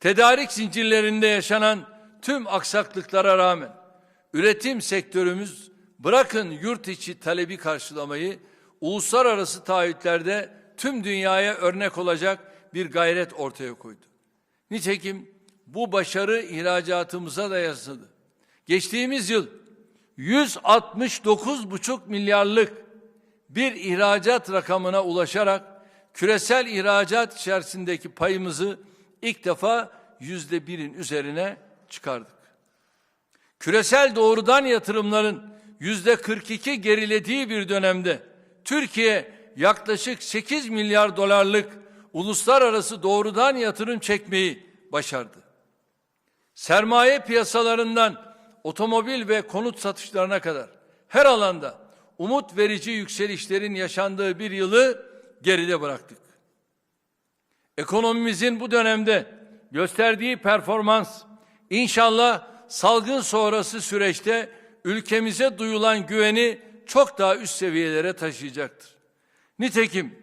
Tedarik zincirlerinde yaşanan tüm aksaklıklara rağmen üretim sektörümüz bırakın yurt içi talebi karşılamayı uluslararası taahhütlerde tüm dünyaya örnek olacak bir gayret ortaya koydu. Nitekim bu başarı ihracatımıza da yansıdı. Geçtiğimiz yıl 169,5 milyarlık bir ihracat rakamına ulaşarak küresel ihracat içerisindeki payımızı ilk defa yüzde birin üzerine çıkardık. Küresel doğrudan yatırımların yüzde 42 gerilediği bir dönemde Türkiye yaklaşık 8 milyar dolarlık uluslararası doğrudan yatırım çekmeyi başardı. Sermaye piyasalarından otomobil ve konut satışlarına kadar her alanda umut verici yükselişlerin yaşandığı bir yılı geride bıraktık. Ekonomimizin bu dönemde gösterdiği performans inşallah salgın sonrası süreçte ülkemize duyulan güveni çok daha üst seviyelere taşıyacaktır. Nitekim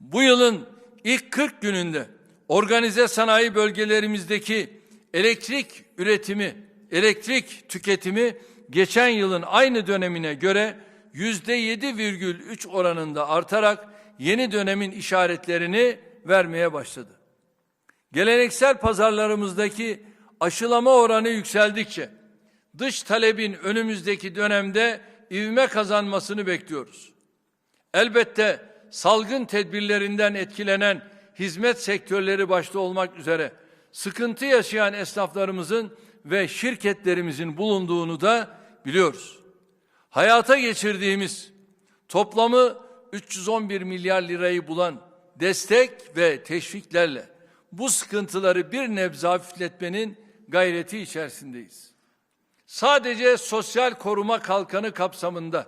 bu yılın ilk 40 gününde organize sanayi bölgelerimizdeki elektrik üretimi, elektrik tüketimi geçen yılın aynı dönemine göre yüzde 7,3 oranında artarak yeni dönemin işaretlerini vermeye başladı. Geleneksel pazarlarımızdaki aşılama oranı yükseldikçe dış talebin önümüzdeki dönemde ivme kazanmasını bekliyoruz. Elbette salgın tedbirlerinden etkilenen hizmet sektörleri başta olmak üzere sıkıntı yaşayan esnaflarımızın ve şirketlerimizin bulunduğunu da biliyoruz. Hayata geçirdiğimiz toplamı 311 milyar lirayı bulan destek ve teşviklerle bu sıkıntıları bir nebze hafifletmenin gayreti içerisindeyiz. Sadece sosyal koruma kalkanı kapsamında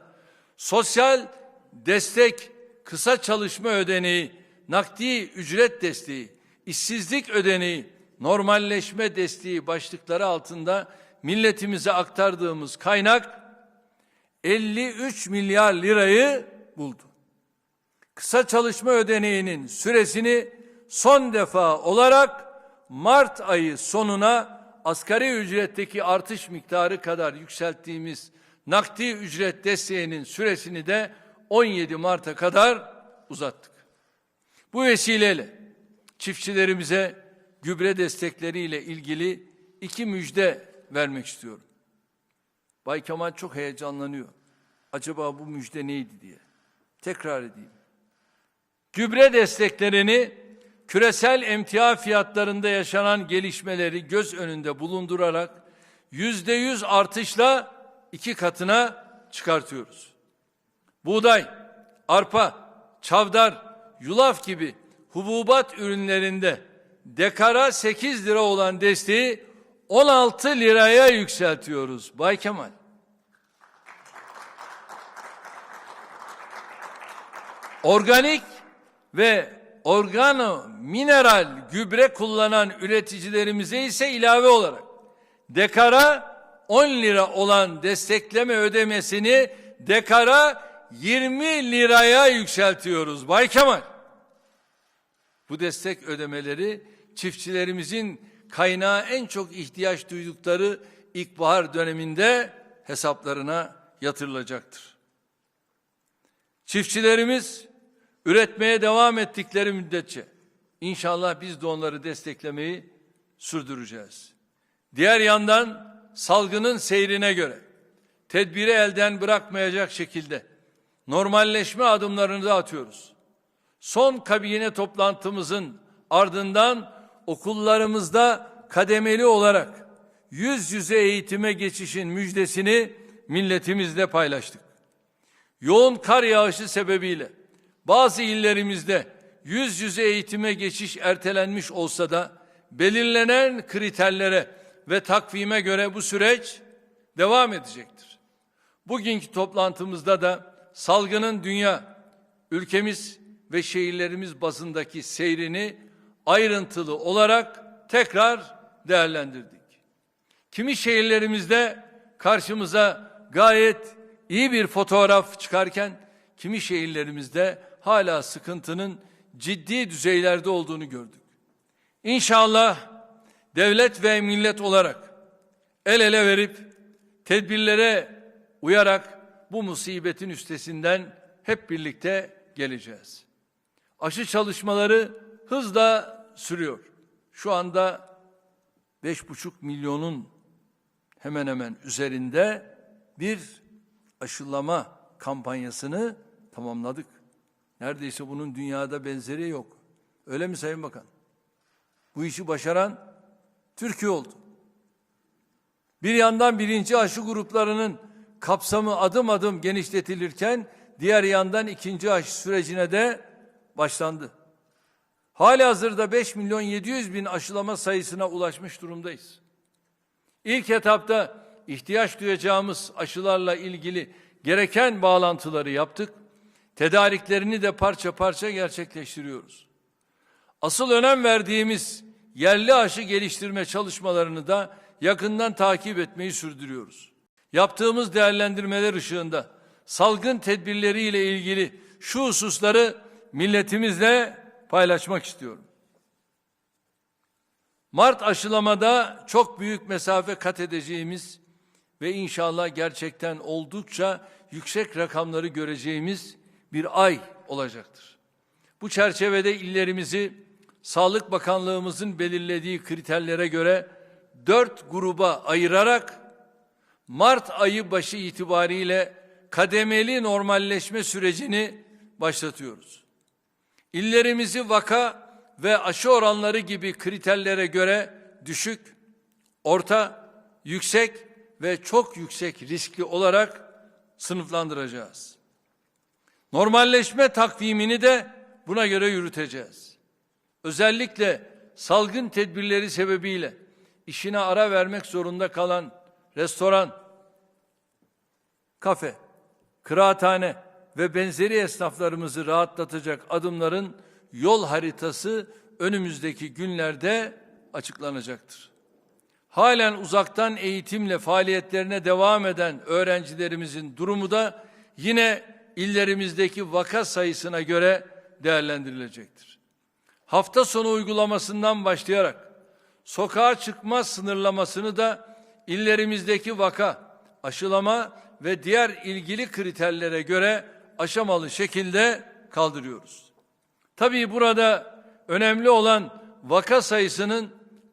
sosyal destek, kısa çalışma ödeneği, nakdi ücret desteği, işsizlik ödeneği, normalleşme desteği başlıkları altında milletimize aktardığımız kaynak 53 milyar lirayı buldu. Kısa çalışma ödeneğinin süresini son defa olarak Mart ayı sonuna asgari ücretteki artış miktarı kadar yükselttiğimiz nakdi ücret desteğinin süresini de 17 Mart'a kadar uzattık. Bu vesileyle çiftçilerimize gübre destekleriyle ilgili iki müjde vermek istiyorum. Bay Kemal çok heyecanlanıyor. Acaba bu müjde neydi diye. Tekrar edeyim. Gübre desteklerini küresel emtia fiyatlarında yaşanan gelişmeleri göz önünde bulundurarak yüzde yüz artışla iki katına çıkartıyoruz. Buğday, arpa, çavdar, yulaf gibi hububat ürünlerinde dekara 8 lira olan desteği 16 liraya yükseltiyoruz. Bay Kemal. Organik ve organo mineral gübre kullanan üreticilerimize ise ilave olarak dekara 10 lira olan destekleme ödemesini dekara 20 liraya yükseltiyoruz. Bay Kemal. Bu destek ödemeleri çiftçilerimizin kaynağı en çok ihtiyaç duydukları ilkbahar döneminde hesaplarına yatırılacaktır. Çiftçilerimiz üretmeye devam ettikleri müddetçe inşallah biz de onları desteklemeyi sürdüreceğiz. Diğer yandan salgının seyrine göre tedbiri elden bırakmayacak şekilde normalleşme adımlarını da atıyoruz. Son kabine toplantımızın ardından okullarımızda kademeli olarak yüz yüze eğitime geçişin müjdesini milletimizle paylaştık. Yoğun kar yağışı sebebiyle bazı illerimizde yüz yüze eğitime geçiş ertelenmiş olsa da belirlenen kriterlere ve takvime göre bu süreç devam edecektir. Bugünkü toplantımızda da salgının dünya, ülkemiz ve şehirlerimiz bazındaki seyrini ayrıntılı olarak tekrar değerlendirdik. Kimi şehirlerimizde karşımıza gayet iyi bir fotoğraf çıkarken kimi şehirlerimizde hala sıkıntının ciddi düzeylerde olduğunu gördük. İnşallah devlet ve millet olarak el ele verip tedbirlere uyarak bu musibetin üstesinden hep birlikte geleceğiz. Aşı çalışmaları hızla sürüyor. Şu anda 5,5 milyonun hemen hemen üzerinde bir aşılama kampanyasını tamamladık. Neredeyse bunun dünyada benzeri yok. Öyle mi Sayın Bakan? Bu işi başaran Türkiye oldu. Bir yandan birinci aşı gruplarının kapsamı adım adım genişletilirken diğer yandan ikinci aşı sürecine de başlandı. Hali hazırda 5 milyon 700 bin aşılama sayısına ulaşmış durumdayız. İlk etapta ihtiyaç duyacağımız aşılarla ilgili gereken bağlantıları yaptık. Tedariklerini de parça parça gerçekleştiriyoruz. Asıl önem verdiğimiz yerli aşı geliştirme çalışmalarını da yakından takip etmeyi sürdürüyoruz. Yaptığımız değerlendirmeler ışığında salgın tedbirleriyle ilgili şu hususları milletimizle paylaşmak istiyorum. Mart aşılamada çok büyük mesafe kat edeceğimiz ve inşallah gerçekten oldukça yüksek rakamları göreceğimiz bir ay olacaktır. Bu çerçevede illerimizi Sağlık Bakanlığımızın belirlediği kriterlere göre dört gruba ayırarak Mart ayı başı itibariyle kademeli normalleşme sürecini başlatıyoruz. İllerimizi vaka ve aşı oranları gibi kriterlere göre düşük, orta, yüksek ve çok yüksek riskli olarak sınıflandıracağız. Normalleşme takvimini de buna göre yürüteceğiz. Özellikle salgın tedbirleri sebebiyle işine ara vermek zorunda kalan restoran, kafe, kıraathane ve benzeri esnaflarımızı rahatlatacak adımların yol haritası önümüzdeki günlerde açıklanacaktır. Halen uzaktan eğitimle faaliyetlerine devam eden öğrencilerimizin durumu da yine illerimizdeki vaka sayısına göre değerlendirilecektir. Hafta sonu uygulamasından başlayarak sokağa çıkma sınırlamasını da illerimizdeki vaka, aşılama ve diğer ilgili kriterlere göre aşamalı şekilde kaldırıyoruz. Tabii burada önemli olan vaka sayısının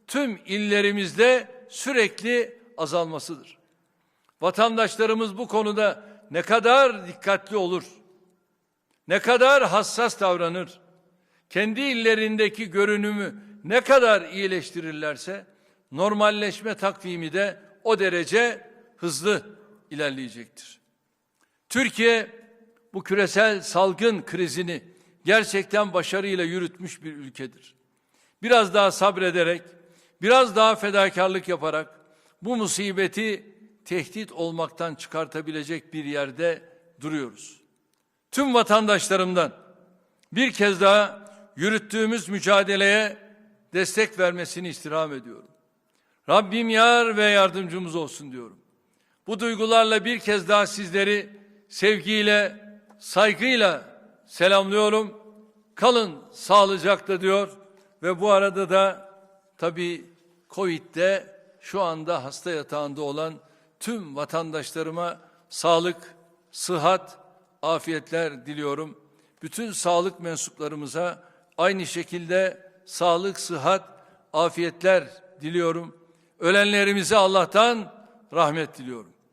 tüm illerimizde sürekli azalmasıdır. Vatandaşlarımız bu konuda ne kadar dikkatli olur, ne kadar hassas davranır, kendi illerindeki görünümü ne kadar iyileştirirlerse normalleşme takvimi de o derece hızlı ilerleyecektir. Türkiye bu küresel salgın krizini gerçekten başarıyla yürütmüş bir ülkedir. Biraz daha sabrederek, biraz daha fedakarlık yaparak bu musibeti tehdit olmaktan çıkartabilecek bir yerde duruyoruz. Tüm vatandaşlarımdan bir kez daha yürüttüğümüz mücadeleye destek vermesini istirham ediyorum. Rabbim yar ve yardımcımız olsun diyorum. Bu duygularla bir kez daha sizleri sevgiyle, saygıyla selamlıyorum. Kalın sağlıcakla diyor ve bu arada da tabii Covid'de şu anda hasta yatağında olan tüm vatandaşlarıma sağlık, sıhhat, afiyetler diliyorum. Bütün sağlık mensuplarımıza aynı şekilde sağlık, sıhhat, afiyetler diliyorum. Ölenlerimize Allah'tan rahmet diliyorum.